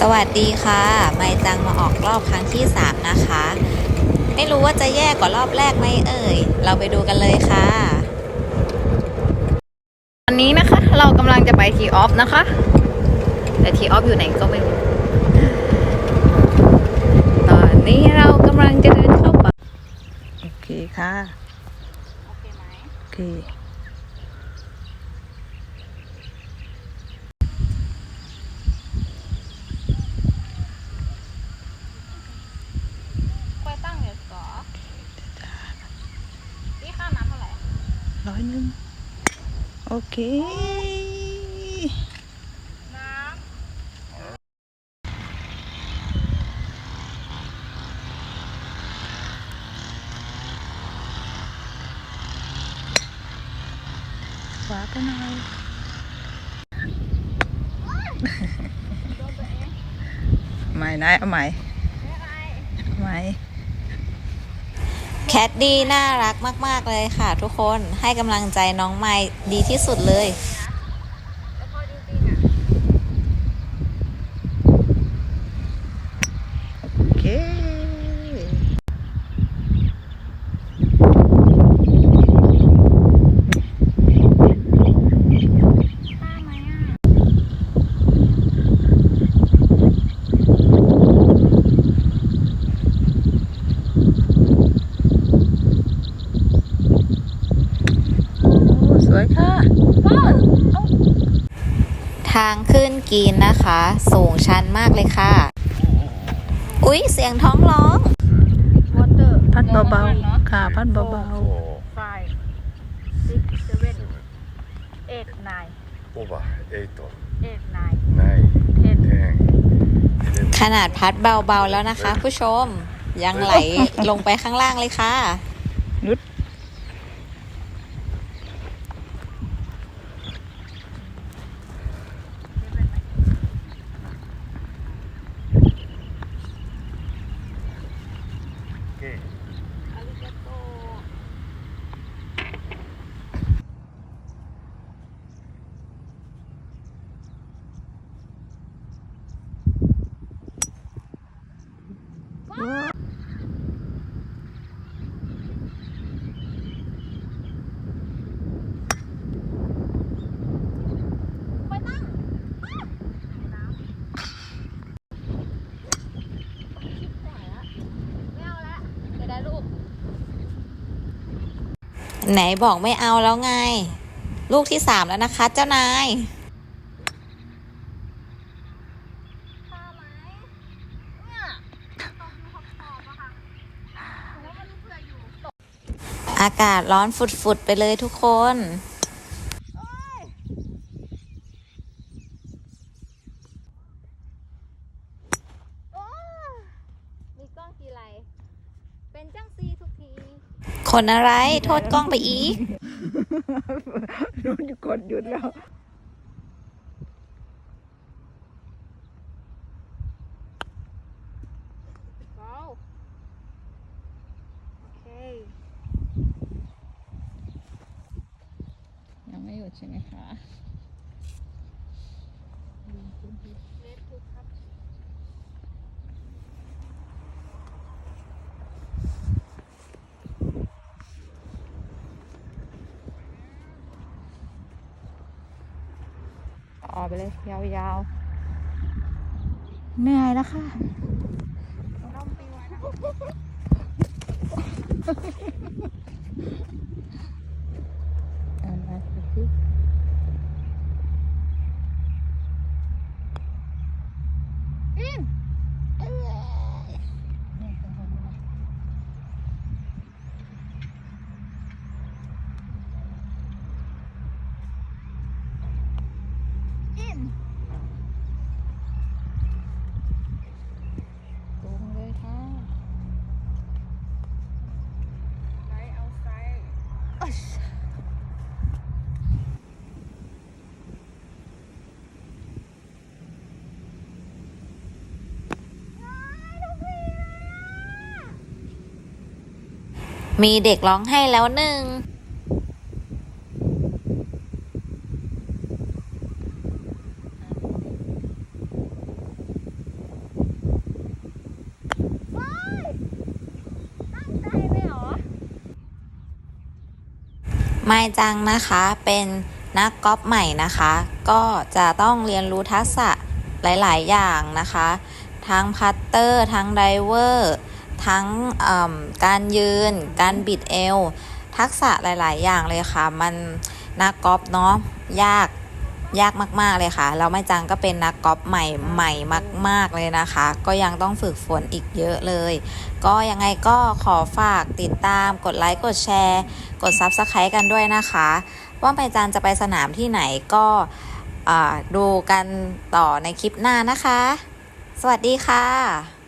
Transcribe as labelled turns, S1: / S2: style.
S1: สวัสดีค่ะ ไมจังมาออกรอบครั้งที่ 3 นะคะ ไม่รู้ว่าจะแย่กว่ารอบแรกไหมเอ่ย เราไปดูกันเลยค่ะ
S2: วันนี้นะคะ เรากำลังจะไปทีออฟนะคะ แต่ทีออฟอยู่ไหนก็ไม่รู้ ตอนนี้เรากำลังจะเดินเข้าป่า
S3: โอเคค่ะ
S2: โอเคไหม
S3: โอเค
S2: ไปตั้งเดี๋ยวก่อนี่ค่าน้ำเท่าไหร่
S3: ร้อยหนึ่งโอเแค
S1: ดดี้น่ารักมาก ๆ เลยค่ะทุกคนให้กำลังใจน้องไมดีที่สุดเลย
S2: แล้วพอจริงๆอะ
S3: โอเค
S2: ค่าไหมอะ
S3: โอ้ส วยค่ะป้อนเอา
S1: ทางขึ้นกีนนะคะ สูงชันมากเลยค่ะ อุ๊ย เสียงท้องร้อง
S2: วอเตอร์
S3: พัดเบาๆ ค่ะพัดเบา
S2: five six seven eight nine
S4: over eight
S2: eight nine
S4: nine
S2: ten
S4: ten eleven
S1: ขนาดพัดเบาๆแล้วนะคะ ผู้ชมยังไหลลงไปข้างล่างเลยค่ะ
S3: ๆนุด
S4: okay
S2: อาริกาโต
S1: ไหนบอกไม่เอาแล้วไง ลูกที่สามแล้วนะคะ เจ้านายอากาศร้อนฝุดๆไปเลยทุกคน
S2: มีกล้องทีไร เป็นจังซีทุกที
S1: คนอะไร โทษกล้องไปอีก
S3: นุดกดหยุดแล้ว
S2: ว้าวโอเค
S3: ยังไม่หยุดใช่ไหมคะ
S2: เลฟทูครับ
S3: ออกไปเลย ยาวๆเหนื่อยแล้วค่ะเอามาสิ
S2: ตรงเลยค่ะไซเอาไซ
S1: มีเด็กร้องให้แล้วหนึ่ง ไมจังนะคะเป็นนักกอล์ฟใหม่นะคะ ก็จะต้องเรียนรู้ทักษะหลาย ๆ อย่างนะคะ ทั้งพัตเตอร์ ทั้งไดเวอร์ ทั้งการยืน การบิดเอว ทักษะหลาย ๆ อย่างเลยค่ะ มันนักกอล์ฟเนาะยาก ยากมาก ๆ เลยค่ะแล้วไม่จังก็เป็นนักกอล์ฟใหม่ใหม่มาก ๆ เลยนะคะ ก็ยังต้องฝึกฝนอีกเยอะเลย ก็ยังไงก็ขอฝากติดตามกดไลค์กดแชร์ กด Subscribe กันด้วยนะคะ ว่าไม่จันจะไปสนามที่ไหนก็ดูกันต่อในคลิปหน้านะคะ สวัสดีค่ะ